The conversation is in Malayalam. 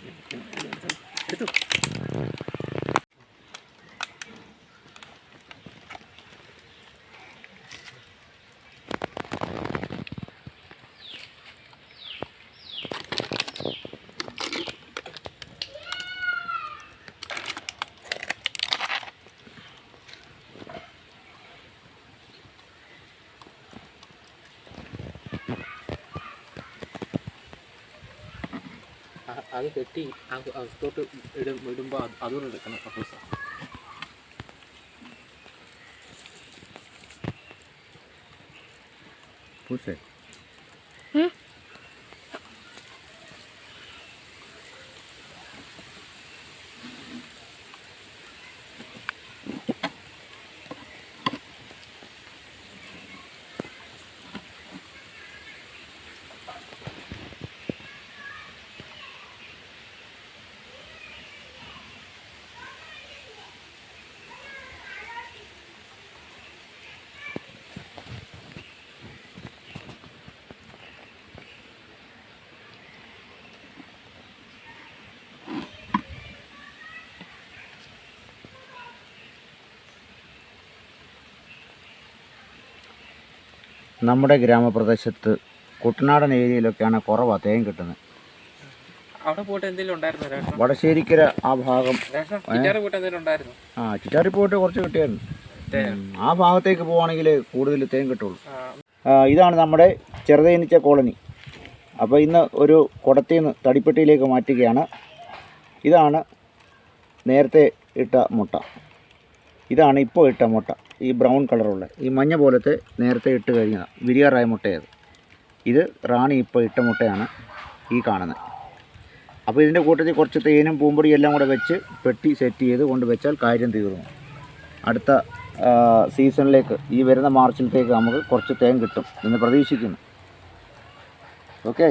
哎，这个这个。അത് കെട്ടി അകത്തോട്ട് ഇടും ഇടുമ്പോൾ അതുകൊണ്ട് എടുക്കണം. കപ്പൂസ പൂസേ നമ്മുടെ ഗ്രാമപ്രദേശത്ത് കുട്ടനാടൻ ഏരിയയിലൊക്കെയാണ് കുറവാണ് തേൻ കിട്ടുന്നത്. അവിടെ പോയിട്ട് എന്തെങ്കിലും ഉണ്ടായിരുന്നു വടശ്ശേരിക്കര ആ ഭാഗം ആ ചിറ്റാറി പോയിട്ട് കുറച്ച് കിട്ടിയായിരുന്നു. ആ ഭാഗത്തേക്ക് പോവാണെങ്കിൽ കൂടുതൽ തേൻ കിട്ടുള്ളൂ. ഇതാണ് നമ്മുടെ ചെറുതേനിച്ച കോളനി. അപ്പോൾ ഇന്ന് ഒരു കുടത്തിൽ നിന്ന് തടിപ്പെട്ടിയിലേക്ക് മാറ്റുകയാണ്. ഇതാണ് നേരത്തെ ഇട്ട മുട്ട. ഇതാണ് ഇപ്പോൾ ഇട്ട മുട്ട. ഈ ബ്രൗൺ കളറുള്ള ഈ മഞ്ഞ പോലത്തെ നേരത്തെ ഇട്ട് കഴിഞ്ഞതാണ് വിരിയാറായ മുട്ടയത്. ഇത് റാണി ഇപ്പോൾ ഇട്ട മുട്ടയാണ് ഈ കാണുന്നത്. അപ്പോൾ ഇതിന്റെ കൂട്ടത്തിൽ കുറച്ച് തേനും പൂമ്പൊടിയും എല്ലാം കൂടെ വെച്ച് പെട്ടി സെറ്റ് ചെയ്ത് കൊണ്ട് വെച്ചാൽ കാര്യം തീർന്നു. അടുത്ത സീസണിലേക്ക് ഈ വരുന്ന മാർച്ചിലത്തേക്ക് നമുക്ക് കുറച്ച് തേൻ കിട്ടും എന്ന് പ്രതീക്ഷിക്കുന്നു. ഓക്കെ?